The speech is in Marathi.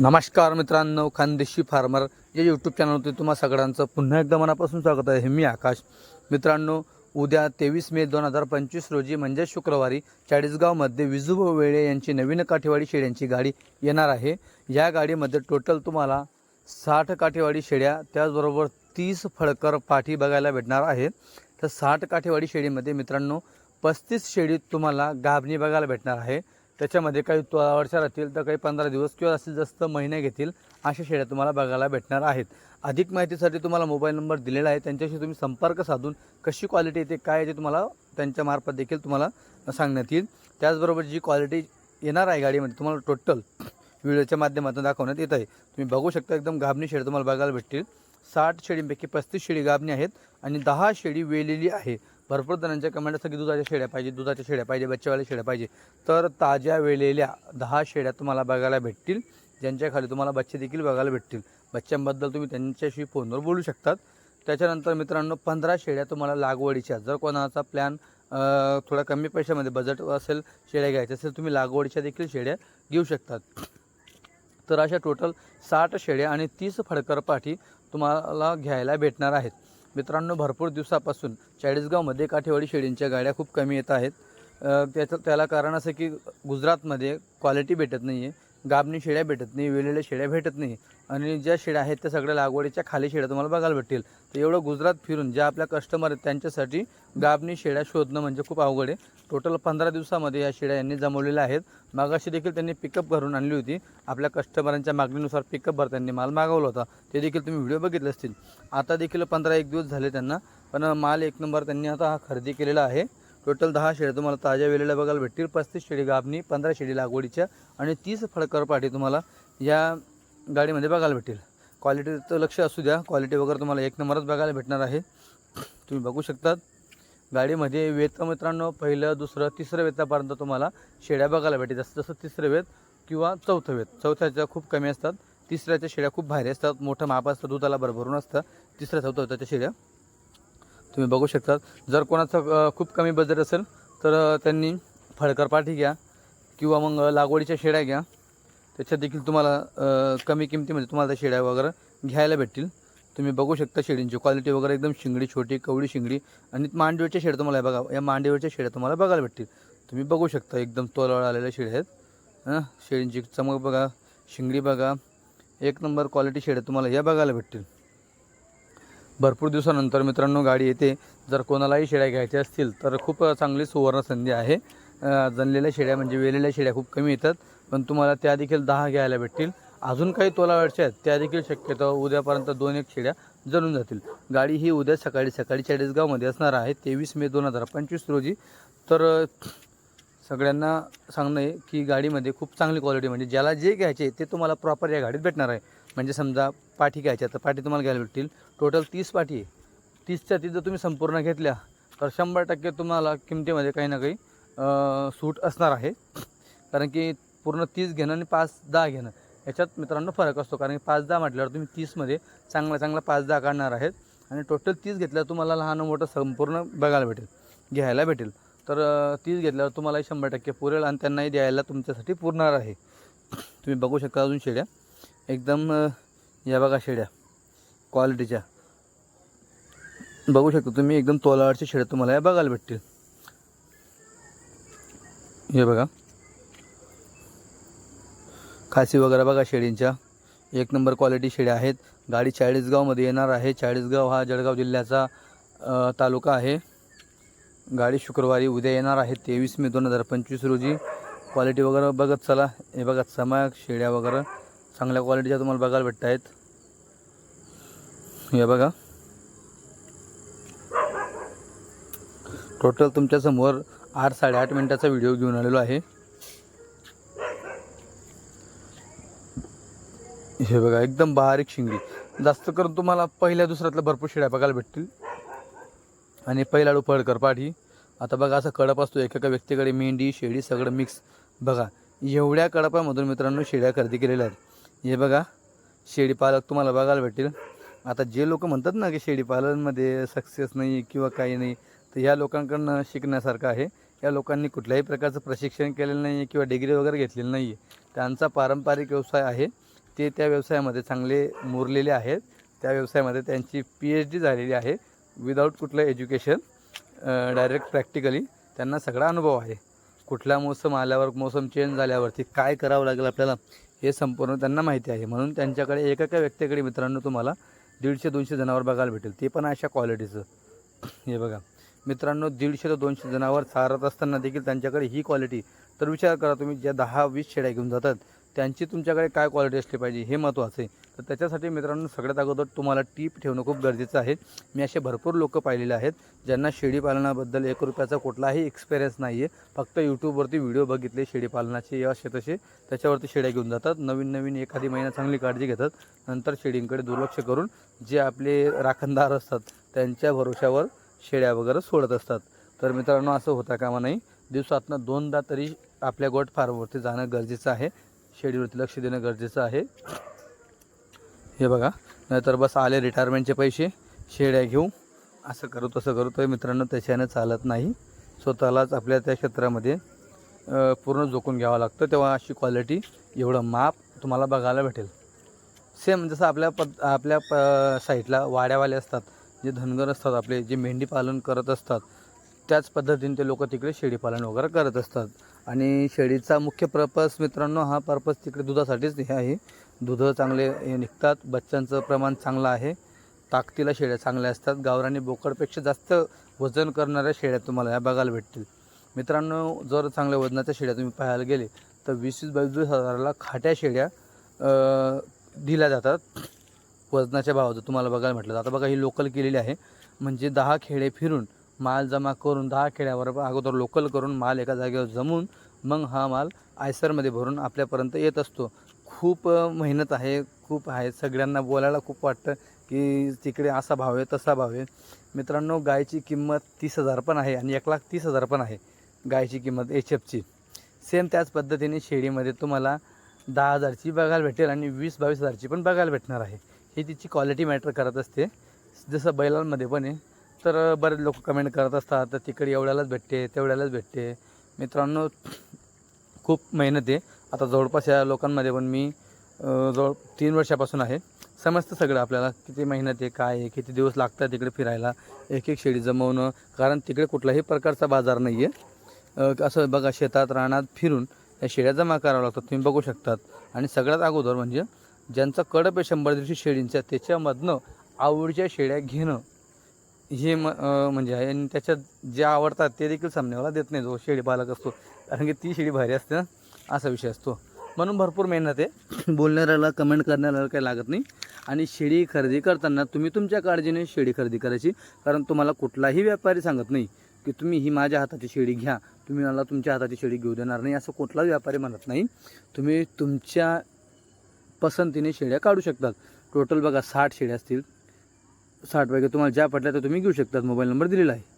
नमस्कार मित्रांनो खानदेशी फार्मर या यूट्यूब चॅनलवरती तुम्हा सगळ्यांचं पुन्हा एकदा मनापासून स्वागत आहे. मी आकाश. मित्रांनो उद्या तेवीस मे दोन हजार पंचवीस रोजी म्हणजे शुक्रवारी चाळीसगावमध्ये विजूब वेळे यांची नवीन काठेवाडी शेळ्यांची गाडी येणार आहे. या गाडीमध्ये टोटल तुम्हाला साठ काठेवाडी शेळ्या त्याचबरोबर तीस फळकर पाठी बघायला भेटणार आहेत तर साठ काठेवाडी शेळीमध्ये मित्रांनो पस्तीस शेडीत तुम्हाला गाभणी बघायला भेटणार आहे. त्याच्यामध्ये काही वर्ष राहतील तर काही पंधरा दिवस किंवा जास्तीत जास्त महिने घेतील अशा शेळ्या तुम्हाला बघायला भेटणार आहेत. अधिक माहितीसाठी तुम्हाला मोबाईल नंबर दिलेला आहे. त्यांच्याशी तुम्ही संपर्क साधून कशी क्वालिटी येते काय येते तुम्हाला त्यांच्यामार्फत देखील तुम्हाला सांगण्यात येईल. त्याचबरोबर जी क्वालिटी येणार आहे गाडीमध्ये तुम्हाला टोटल व्हिडिओच्या माध्यमातून दाखवण्यात येत आहे. तुम्ही बघू शकता एकदम गाभणी शेळी तुम्हाला बघायला भेटतील. साठ शेळींपैकी पस्तीस शेळी गाभणी आहेत आणि दहा शेळी वेलेली आहे. भरपूर जणांच्या कमेंट असतात की दुधाच्या शेड्या पाहिजे दुधाच्या शेड्या पाहिजे बच्चेवाल्या शेड्या पाहिजे. तर ताज्या वेळेल्या दहा शेड्या तुम्हाला बघायला भेटतील. ज्यांच्या खाली तुम्हाला बच्चे देखील बघायला भेटतील. बच्च्यांबद्दल तुम्ही त्यांच्याशी फोनवर बोलू शकतात. त्याच्यानंतर मित्रांनो पंधरा शेड्या तुम्हाला लागवडीच्या. जर कोणाचा प्लॅन थोडा कमी पैशामध्ये बजेट असेल शेड्या घ्यायच्या असेल तुम्ही लागवडीच्या देखील शेड्या घेऊ शकतात. तर अशा टोटल साठ शेड्या आणि तीस फडकरपाठी तुम्हाला घ्यायला भेटणार आहेत. मित्रांनो भरपूर दिवसापासून चाळीसगावमध्ये काठेवाडी शेळींच्या गाड्या खूप कमी येत आहेत. त्याचं त्याला कारण असं की गुजरातमध्ये क्वालिटी भेटत नाही आहे गाबणी शेळ्या भेटत नाही वेलेल्या शेळ्या भेटत नाही. आणि ज्या शेड्या आहेत त्या सगळ्या लागवडीच्या खाली शेड्या तुम्हाला बघायला भेटतील. तर एवढं गुजरात फिरून ज्या आपल्या कस्टमर आहेत त्यांच्यासाठी गाबणी शेड्या शोधणं म्हणजे खूप अवघड आहे. टोटल पंधरा दिवसामध्ये या शेड्या यांनी जमवलेल्या आहेत. मागाशी देखील त्यांनी पिकअप भरून आणली होती. आपल्या कस्टमरांच्या मागणीनुसार पिकअप भर त्यांनी माल मागवला होता. ते देखील तुम्ही व्हिडिओ बघितले असतील. आता देखील पंधरा एक दिवस झाले त्यांना पण माल एक नंबर त्यांनी आता हा खरेदी केलेला आहे. टोटल दहा शेळ्या तुम्हाला ताज्या वेळेला बघायला भेटतील. पस्तीस शेळी गाभणी पंधरा शेळी लागवडीच्या आणि तीस फळकर पाठी तुम्हाला या गाडीमध्ये बघायला भेटेल. क्वालिटीचं लक्ष असू द्या. क्वालिटी वगैरे तुम्हाला एक नंबरच बघायला भेटणार आहे. तुम्ही बघू शकतात. गाडीमध्ये वेत मित्रांनो पहिलं दुसरं तिसरं वेतापर्यंत तुम्हाला शेड्या बघायला भेटेल. जसं जसं तिसरं वेत किंवा चौथं वेत. चौथ्याच्या खूप कमी असतात. तिसऱ्याच्या शेड्या खूप भारी असतात. मोठं माप असतं दुधाला भरभरून असतं. तिसऱ्या चौथ्या वेताच्या शेड्या. तुम्ही बघू शकता जर कोणाचं खूप कमी बजेट असेल तर त्यांनी फळकर पाठी घ्या किंवा मग लागवडीच्या शेड्या घ्या. त्याच्यात देखील तुम्हाला कमी किमतीमध्ये म्हणजे तुम्हाला त्या शेड्या वगैरे घ्यायला भेटतील. तुम्ही बघू शकता शेडींची क्वालिटी वगैरे एकदम शिंगडी छोटी कवडी शिंगडी आणि मांडीवरच्या शेड तुम्हाला हे बघा या मांडीवरच्या शेड्या तुम्हाला बघायला भेटतील. तुम्ही बघू शकता एकदम तोलावर आलेल्या शेड्या आहेत. हां शेळींची चमक बघा शिंगडी बघा एक नंबर क्वालिटी शेड्या तुम्हाला या बघायला भेटतील. भरपूर दिवसानंतर मित्रांनो गाडी येते. जर कोणालाही शेड्या घ्यायच्या असतील तर खूप चांगली सुवर्ण संधी आहे जनलेल्या शेड्या म्हणजे वेलेल्या शेड्या खूप कमी येतात. पण तुम्हाला त्या देखील दहा घ्यायला भेटतील. अजून काही तोलावरच्या आहेत त्या देखील शक्यतो उद्यापर्यंत दोन एक शिड्या जळून जातील. गाडी ही उद्या सकाळी सकाळी चाळीसगावमध्ये असणार आहे तेवीस मे दोन हजार पंचवीस रोजी. तर सगळ्यांना सांगणं आहे की गाडीमध्ये खूप चांगली क्वालिटी म्हणजे ज्याला जे घ्यायचे ते तुम्हाला प्रॉपर या गाडीत भेटणार आहे. म्हणजे समजा पाठी घ्यायच्या तर पाठी तुम्हाला घ्यायला भेटतील. टोटल तीस पाठी आहे. तीसच्या तीस जर तुम्ही संपूर्ण घेतल्या तर शंभर टक्के तुम्हाला किमतीमध्ये काही ना काही सूट असणार आहे. कारण की पूर्ण तीस घेणं आणि पाच दहा घेणं. याच्यात मित्रांनो फरक असतो. कारण की पाच दहा म्हटल्यावर तुम्ही तीसमध्ये चांगला चांगला पाच दहा काढणार आहेत. आणि टोटल तीस घेतल्यावर तुम्हाला लहान मोठं संपूर्ण बघायला भेटेल. घ्यायला भेटेल. तर तीस घेतल्यावर तुम्हालाही शंभर टक्के पुरेल आणि त्यांनाही द्यायला तुमच्यासाठी पुरणार आहे. तुम्ही बघू शकता अजून शेड्या. एकदम या बघा शेड्या. क्वालिटीच्या बघू शकता तुम्ही एकदम तोलावरच्या शेड्या तुम्हाला या बघायला भेटतील. हे बघा. खासी वगैरे बघा शेळींच्या. एक नंबर क्वालिटी शेळ्या आहेत. गाडी चाळीसगावमध्ये येणार आहे. चाळीसगाव हा जळगाव जिल्ह्याचा तालुका आहे. गाडी शुक्रवारी उद्या येणार आहे तेवीस मे दोन हजार पंचवीस रोजी. क्वालिटी वगैरे बघत चला. हे बघा समा शेळ्या वगैरे. चांगल्या क्वालिटीच्या तुम्हाला बघायला भेटत आहेत हे बघा. टोटल तुमच्यासमोर आठ साडेआठ मिनटाचा व्हिडिओ घेऊन आलेलो आहे. हे बघा एकदम बारीक शिंगडी. जास्त करून तुम्हाला पहिल्या दुसऱ्यातल्या भरपूर शेळ्या बघायला भेटतील. आणि पहिला फळकर पाठी आता बघा असं कडप असतो. एकेका व्यक्तीकडे मेंढी शेळी सगळं मिक्स बघा एवढ्या कडपामधून मित्रांनो शेळ्या खरेदी केलेल्या आहेत. हे बघा शेळी पालक तुम्हाला बघायला भेटेल आता जे लोक म्हणतात ना की शेळी पालनमध्ये सक्सेस नाही किंवा काही नाही तर या लोकांकडनं शिकण्यासारखं आहे. या लोकांनी कुठल्याही प्रकारचं प्रशिक्षण केलेलं नाही आहे किंवा डिग्री वगैरे घेतलेली नाही आहे त्यांचा पारंपरिक व्यवसाय आहे. ते त्या व्यवसायामध्ये चांगले मुरलेले आहेत. त्या व्यवसायामध्ये त्यांची पी एच डी झालेली आहे. विदाऊट कुठलं एज्युकेशन डायरेक्ट प्रॅक्टिकली त्यांना सगळा अनुभव आहे. कुठला मोसम आल्यावर मोसम चेंज झाल्यावरती काय करावं लागेल आपल्याला हे संपूर्ण त्यांना माहिती आहे. म्हणून त्यांच्याकडे एका एका व्यक्तीकडे मित्रांनो तुम्हाला दीडशे दोनशे जनावर बघायला भेटेल. ते पण अशा क्वालिटीचं हे बघा. मित्रांनो दीडशे ते दोनशे जनावर चारत असताना देखील त्यांच्याकडे ही क्वालिटी तर विचार करा तुम्ही ज्या दहा वीस शेळ्या घेऊन जातात त्यांची तुमच्याकडे काय क्वालिटी असली पाहिजे हे महत्त्वाचं आहे. तर त्याच्यासाठी मित्रांनो सगळ्यात अगोदर तुम्हाला टीप ठेवणं खूप गरजेचं आहे. मी असे भरपूर लोक पाहिलेले आहेत ज्यांना शेळी पालनाबद्दल एक रुपयाचा कुठलाही एक्सपिरियन्स नाही आहे फक्त यूट्यूबवरती व्हिडिओ बघितले शेळी पालनाचे असे तसे. त्याच्यावरती शेळ्या घेऊन जातात. नवीन नवीन एखादी महिना चांगली काळजी घेतात. नंतर शेळींकडे दुर्लक्ष करून जे आपले राखणदार असतात त्यांच्या भरोशावर शेळ्या वगैरे सोडत असतात. तर मित्रांनो असं होता कामा नाही दिवसातनं दोनदा तरी आपल्या गोट फार्मवरती जाणं गरजेचं आहे. शेळीवरती लक्ष देणं गरजेचं आहे. हे बघा नाहीतर बस आले रिटायरमेंटचे पैसे शेळ्या घेऊ. असं करू तसं करू. तर मित्रांनो त्याच्यानं चालत नाही. स्वतःलाच आपल्या त्या क्षेत्रामध्ये पूर्ण झोकून घ्यावं लागतं. तेव्हा अशी क्वालिटी एवढं माप तुम्हाला बघायला भेटेल. सेम जसं आपल्या पद आपल्या प साईडला वाड्यावाले असतात जे धनगर असतात आपले जे मेंढी पालन करत असतात त्याच पद्धतीने ते लोक तिकडे शेळीपालन वगैरे करत असतात. आणि शेळीचा मुख्य पर्पज मित्रांनो हा पर्पज तिकडे दुधासाठीच हे आहे. दूध चांगले हे निघतात. बच्चांचं प्रमाण चांगलं आहे. ताकदीला शेळ्या चांगल्या असतात. गावरानी बोकडपेक्षा जास्त वजन करणाऱ्या शेळ्या तुम्हाला ह्या बघायला भेटतील. मित्रांनो जर चांगल्या वजनाच्या शेळ्या तुम्ही पाहायला गेले तर वीस वीस बावीस हजाराला खाट्या शेळ्या दिल्या जातात. वजनाच्या भावाचं तुम्हाला बघायला म्हटलं आता बघा ही लोकल केलेली आहे. म्हणजे दहा खेडे फिरून माल जमा करून दहा खेड्यावर अगोदर लोकल करून माल एका जागेवर जमून मग हा माल आयसरमध्ये भरून आपल्यापर्यंत येत असतो. खूप मेहनत आहे खूप आहे. सगळ्यांना बोलायला खूप वाटतं की तिकडे असा भाव आहे तसा भाव आहे. मित्रांनो गायची किंमत तीस हजार पण आहे आणि एक लाख तीस हजार पण आहे गायची किंमत एच एफची. सेम त्याच पद्धतीने शेळीमध्ये तुम्हाला दहा हजारची बघायला भेटेल आणि वीस बावीस हजारची पण बघायला भेटणार आहे. ही तिची क्वालिटी मॅटर करत असते. जसं बैलांमध्ये पण आहे. तर बरेच लोक कमेंट करत असतात तर तिकडे एवढ्यालाच भेटते तेवढ्यालाच भेटते. मित्रांनो खूप मेहनत आहे. आता जवळपास या लोकांमध्ये पण मी जवळ तीन वर्षापासून आहे. समजतं सगळं आपल्याला किती मेहनत आहे काय आहे किती दिवस लागतात तिकडे फिरायला एक एक शेळी जमवणं कारण तिकडे कुठलाही प्रकारचा बाजार नाही आहे असं बघा शेतात रानात फिरून या शेळ्या जमा कराव्या लागतात तुम्ही बघू शकतात. आणि सगळ्यात अगोदर म्हणजे ज्यांचा कडप आहे शंभर दिवशी शेळींच्या त्याच्यामधनं आवडीच्या शेळ्या घेणं. हे म म्हणजे आहे. आणि त्याच्यात जे आवडतात ते देखील सामन्यावाला देत नाही जो शेळी पालक असतो. कारण की ती शेळी भारी असते ना. असा विषय असतो. म्हणून भरपूर मेहनत आहे. बोलणाऱ्याला कमेंट करणाऱ्याला काही लागत नाही. आणि शेळी खरेदी करताना तुम्ही तुमच्या काळजीने शेळी खरेदी करायची. कारण तुम्हाला कुठलाही व्यापारी सांगत नाही की तुम्ही ही माझ्या हाताची शेळी घ्या. तुम्ही मला तुमच्या हाताची शेळी घेऊ देणार नाही. असं कुठलाही व्यापारी म्हणत नाही. तुम्ही तुमच्या पसंतीने शेळ्या काढू शकतात. टोटल बघा साठ शेळ्या असतील. साठ वगैरे तुम्हाला ज्या पटल्या तर तुम्ही घेऊ शकतात. मोबाईल नंबर दिलेला आहे.